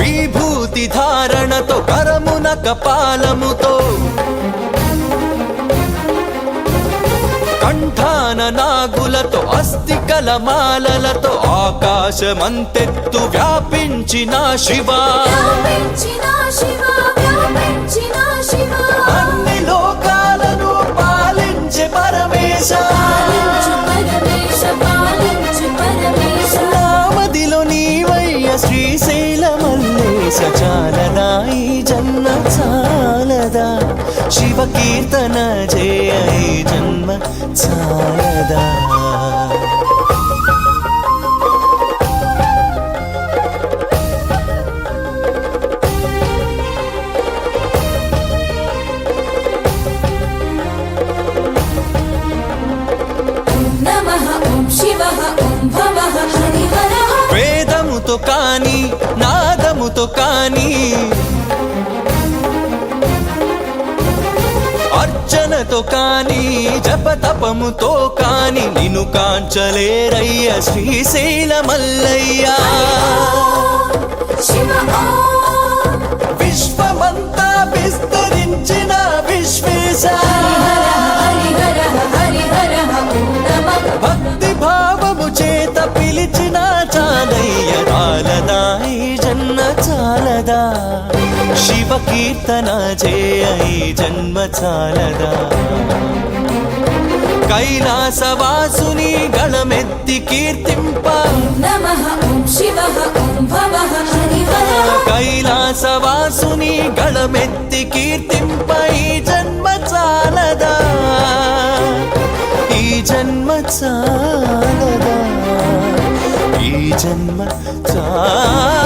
విభూతి ధారణతో కరమున కపాలముతో కంఠాన నాగులతో అస్థికల మాలలతో ఆకాశమంతెత్తు వ్యాపించిన శివా. శివా. శివ కీర్తన జయ జన్మ చాలదా వేదముతో కాని నాదముతో కాని అర్చనతో కాని జపతపముతో కాని నిన్ను కాంచలేరయ్య శ్రీశైల మల్లయ్యా. విశ్వమంతా విస్తరించిన విశ్వేశ. భక్తి భావము చేత పిలిచిన చాలయ్య చాలదా ఈ జన్న చాలదా. శివ కీర్తన చేయ ఈ జన్మ చాలదా కైలాసవాసుని గళమెత్తి కీర్తింప కైలాసవాసుని గళమెత్తి కీర్తింప ఈ జన్మ చాలదా ఈ జన్మ చాలదా ఈ జన్మ చాలదా